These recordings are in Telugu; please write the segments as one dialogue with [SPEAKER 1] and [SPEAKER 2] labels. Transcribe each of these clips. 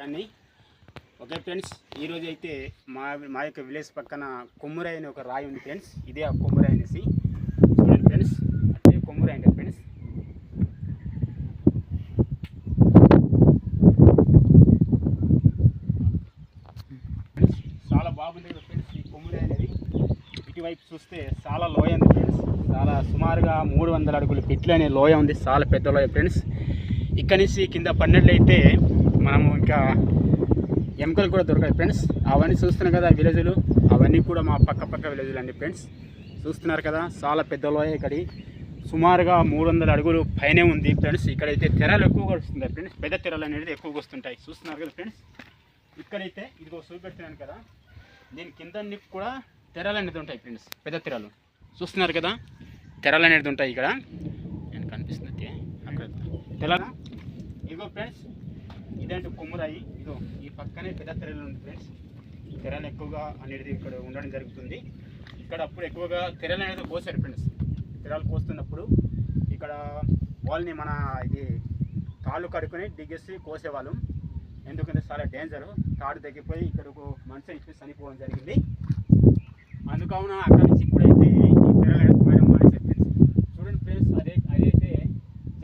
[SPEAKER 1] దాన్ని ఓకే ఫ్రెండ్స్ ఈరోజు అయితే మా మా యొక్క విలేజ్ పక్కన కొమ్మురాయి అనే ఒక రాయి ఉంది ఫ్రెండ్స్. ఇదే ఆ కొమ్మురాయి అనేసి. చూడండి ఫ్రెండ్స్ అంటే కొమ్మురాయి అంటే ఫ్రెండ్స్. ఫ్రెండ్స్ చాలా బాగుంది కదా ఫ్రెండ్స్ ఈ కొమ్మురాయి అనేది. ఇటువైపు చూస్తే చాలా లోయ ఉంది ఫ్రెండ్స్. చాలా సుమారుగా మూడు వందల అడుగులు పిట్లు అనే లోయ ఉంది. చాలా పెద్ద లోయ ఫ్రెండ్స్. ఇక్కడి నుంచి కింద పన్నెట్లయితే మనము ఇంకా ఎముకలు కూడా దొరకాయి ఫ్రెండ్స్. అవన్నీ చూస్తున్నారు కదా విలేజ్లు. అవన్నీ కూడా మా పక్క పక్క విలేజ్లు అండి ఫ్రెండ్స్. చూస్తున్నారు కదా చాలా పెద్ద లోయ ఇక్కడి. సుమారుగా మూడు వందల అడుగులు పైనే ఉంది ఫ్రెండ్స్. ఇక్కడైతే తెరలు ఎక్కువగా వస్తుంది ఫ్రెండ్స్. పెద్ద తెరలు అనేది ఎక్కువగా వస్తుంటాయి. చూస్తున్నారు కదా ఫ్రెండ్స్. ఇక్కడైతే ఇదిగో చూపెడుతున్నాను కదా. దీని కింద కూడా తెరలు అనేది ఉంటాయి ఫ్రెండ్స్. పెద్ద తెరలు. చూస్తున్నారు కదా తెరలు అనేది ఉంటాయి ఇక్కడ. నేను కనిపిస్తుంది? అక్కడ తెర ఇదిగో ఫ్రెండ్స్ ఇదేంటి కొమ్మురాయి? ఇదో ఈ పక్కనే పెద్ద తెరలు ఉంది ఫ్రెండ్స్ ఈ తెరలు ఎక్కువగా అనేది ఇక్కడ ఉండడం జరుగుతుంది. ఇక్కడ అప్పుడు ఎక్కువగా తెరలు అనేది కోసారు ఫ్రెండ్స్ తెరలు కోస్తున్నప్పుడు ఇక్కడ వాళ్ళని మన ఇది కాళ్ళు కడుక్కొని దిగేసి కోసేవాళ్ళం. ఎందుకంటే చాలా డేంజర్ తాడు తగ్గిపోయి ఇక్కడ ఒక మనిషి ఇచ్చి చనిపోవడం జరిగింది. అందుకవున అక్కడి నుంచి ఇప్పుడైతే ఈ తెరలు అనేది పోయడం మానేశారు ఫ్రెండ్స్ చూడండి ఫ్రెండ్స్ అదే అదైతే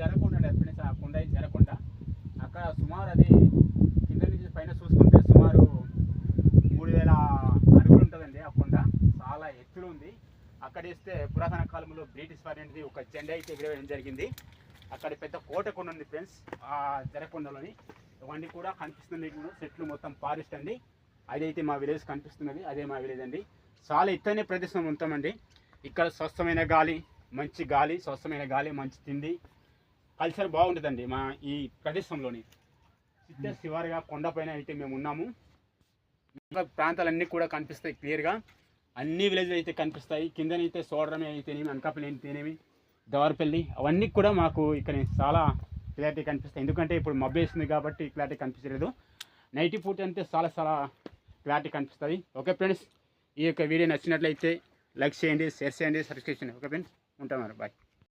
[SPEAKER 1] జరగకుండా ఉండేది ఫ్రెండ్స్ ఆ కొండ అయితే జరగకుండా అక్కడ సుమారు అది కింద నుంచి పైన చూసుకుంటే సుమారు మూడు వేల అడుగులు ఉంటుందండి ఆ కొండ చాలా ఎత్తులు ఉంది. అక్కడ ఇస్తే పురాతన కాలంలో బ్రిటిష్ వారి ఒక జెండా అయితే ఎగరవేయడం జరిగింది. అక్కడ పెద్ద కోట కొండ ఉంది ఫ్రెండ్స్ ఆ జరకొండలోని ఇవన్నీ కూడా కనిపిస్తుంది కూడా చెట్లు మొత్తం ఫారెస్ట్ అండి. అదైతే మా విలేజ్ కనిపిస్తున్నది అదే మా విలేజ్ అండి. చాలా ఎత్తైన ప్రదేశం ఉంటామండి ఇక్కడ స్వస్థమైన గాలి మంచి గాలి స్వస్థమైన గాలి మంచి తిండి. కల్చర్ బాగుంటుందండి మా ఈ ప్రదేశంలోని. చిత్త శివారుగా కొండపైన అయితే మేము ఉన్నాము. ప్రాంతాలన్నీ కూడా కనిపిస్తాయి క్లియర్గా. అన్ని విలేజ్లు అయితే కనిపిస్తాయి. కిందనైతే సోడరమే అయితేనేమి అనకాపల్లి అయితేనేమి దవారపల్లి అవన్నీ కూడా మాకు ఇక్కడ చాలా క్లారిటీ కనిపిస్తాయి. ఎందుకంటే ఇప్పుడు మబ్బేస్తుంది కాబట్టి క్లారిటీ కనిపించలేదు. నైట్ పూట అంతే చాలా చాలా క్లారిటీ కనిపిస్తుంది ఓకే ఫ్రెండ్స్ ఈ యొక్క వీడియో నచ్చినట్లయితే లైక్ చేయండి షేర్ చేయండి సబ్స్క్రైబ్ చేయండి. ఓకే ఫ్రెండ్స్ ఉంటాం మరి బాయ్